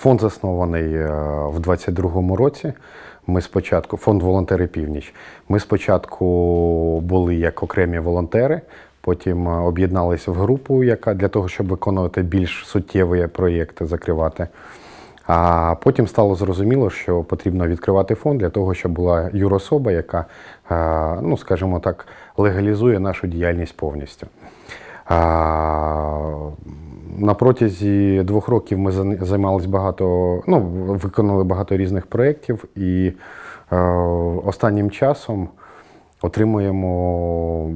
Фонд заснований е, в 22-му році. Ми спочатку, фонд Волонтери Північ. Ми спочатку були як окремі волонтери, потім е, об'єдналися в групу, яка для того, щоб виконувати більш суттєві проєкти, закривати. А потім стало зрозуміло, що потрібно відкривати фонд для того, щоб була юрособа, яка, е, ну скажімо так, легалізує нашу діяльність повністю. На протязі двох років ми займалися багато, ну, виконали багато різних проєктів, і е, останнім часом отримуємо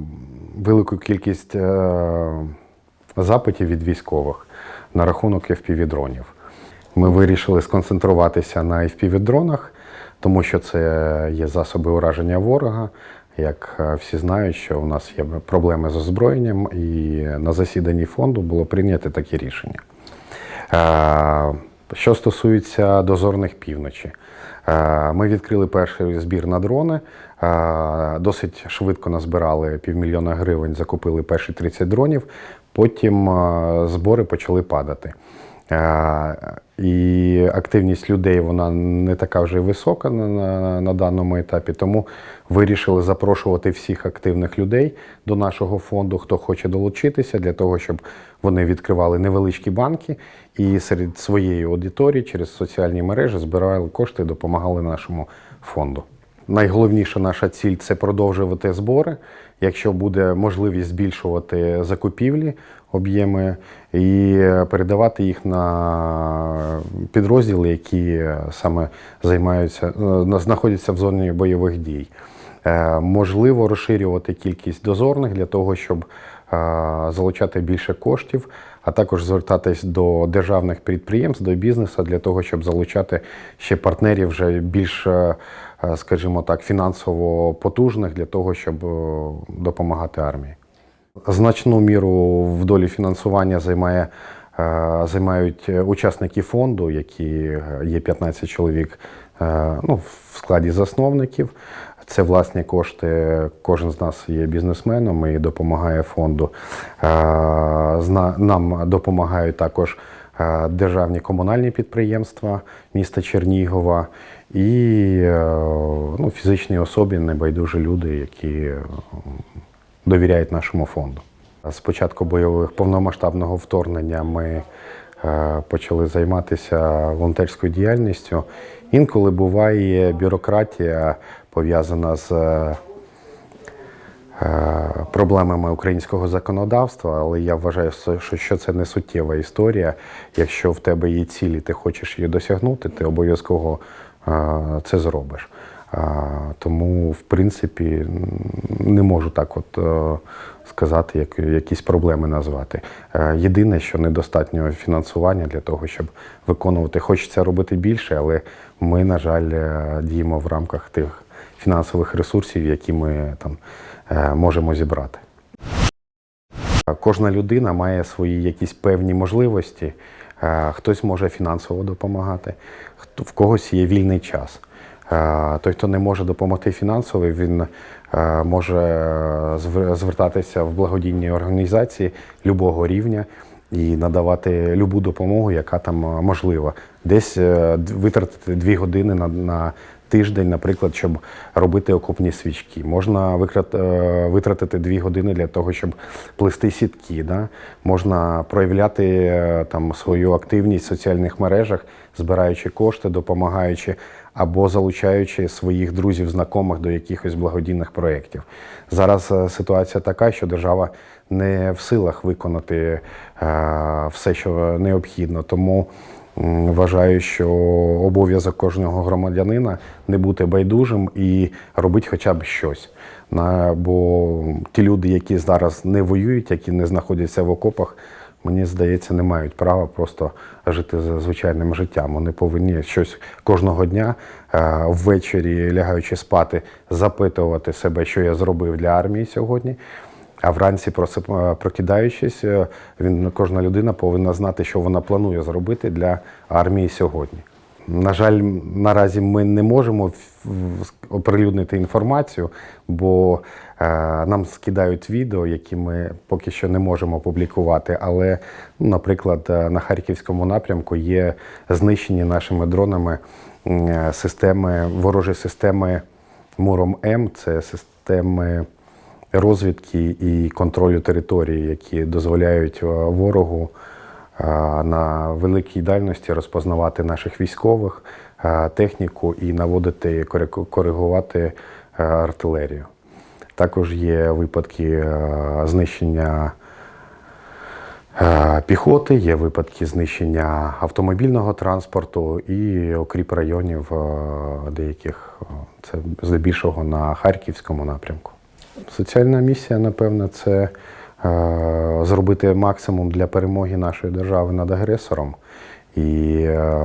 велику кількість е, запитів від військових на рахунок FPV-дронів. Ми вирішили сконцентруватися на FPV-дронах, тому що це є засоби ураження ворога. Як е, всі знають, що у нас є проблеми з озброєнням, і на засіданні фонду було прийнято таке рішення. Е, Що стосується дозорних півночі, е, ми відкрили перший збір на дрони. Досить швидко назбирали півмільйона гривень, закупили перші 30 дронів. Потім збори почали падати. Е, І активність людей вона не така вже висока на, на, на даному етапі, тому вирішили запрошувати всіх активних людей до нашого фонду, хто хоче долучитися, для того, щоб вони відкривали невеличкі банки і серед своєї аудиторії через соціальні мережі збирали кошти і допомагали нашому фонду. Найголовніша наша ціль це продовжувати збори. Якщо буде можливість збільшувати закупівлі, об'єми і передавати їх на підрозділи, які саме займаються, е, знаходяться в зоні бойових дій. Е, Можливо, розширювати кількість дозорних для того, щоб е, залучати більше коштів, а також звертатись до державних підприємств, до бізнесу для того, щоб залучати ще партнерів вже більш, скажімо так, фінансово потужних для того, щоб е, допомагати армії. Значну міру в долі фінансування займає, е, займають е, учасники фонду, які е, є 15 чоловік е, ну, в складі засновників. Це власні кошти. Кожен з нас є бізнесменом і допомагає фонду. Е, Нам допомагають також е, державні комунальні підприємства міста Чернігова і е, ну, фізичні особи, небайдужі люди, які е, довіряють нашому фонду. З початку бойових повномасштабного вторгнення ми е, почали займатися волонтерською діяльністю. Інколи буває бюрократія пов'язана з проблемами українського законодавства, але я вважаю, що- це не суттєва історія. Якщо в тебе є цілі, ти хочеш її досягнути, ти обов'язково це зробиш. Тому, в принципі, не можу так от е, сказати, як, якісь проблеми назвати. Е, Єдине, що недостатньо фінансування для того, щоб виконувати. Хочеться робити більше, але ми, на жаль, е, діємо в рамках тих фінансових ресурсів, які ми там можемо зібрати. Кожна людина має свої якісь певні можливості. Е, Хтось може фінансово допомагати, в когось є вільний час. Е, Той, хто не може допомогти фінансово, він е, може звертатися в благодійні організації любого рівня і надавати любу допомогу, яка там можлива. Десь витратити дві години на, на тиждень, наприклад, щоб робити окопні свічки. Можна е, витратити дві години для того, щоб плести сітки. Да? Можна проявляти е, там свою активність в соціальних мережах, збираючи кошти, допомагаючи або залучаючи своїх друзів, знайомих до якихось благодійних проєктів. Зараз е, ситуація така, що держава не в силах виконати все, що необхідно. Тому вважаю, що обов'язок кожного громадянина не бути байдужим і робити хоча б щось. Бо ті люди, які зараз не воюють, які не знаходяться в окопах, мені здається, не мають права просто жити за звичайним життям. Вони повинні щось кожного дня е, ввечері, лягаючи спати, запитувати себе, що я зробив для армії сьогодні. А вранці е, прокидаючись, е, він кожна людина повинна знати, що вона планує зробити для армії сьогодні. На жаль, наразі ми не можемо оприлюднити інформацію, бо е, нам скидають відео, які ми поки що не можемо публікувати. Але, ну, наприклад, на харківському напрямку є знищені нашими дронами системи, ворожі системи Муром М, це системи розвідки і контролю території, які дозволяють е, ворогу е, на великій дальності розпознавати наших військових, е, техніку і наводити коригувати артилерію. Також є випадки знищення піхоти, є випадки знищення автомобільного транспорту і окріп районів деяких. Це здебільшого на Харківському напрямку. Соціальна місія, напевно, це е, зробити максимум для перемоги нашої держави над агресором. І е,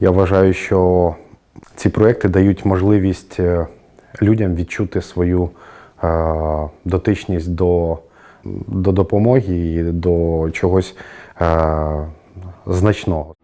я вважаю, що ці проекти дають можливість е, людям відчути свою дотичність до, до допомоги і до чогось значного.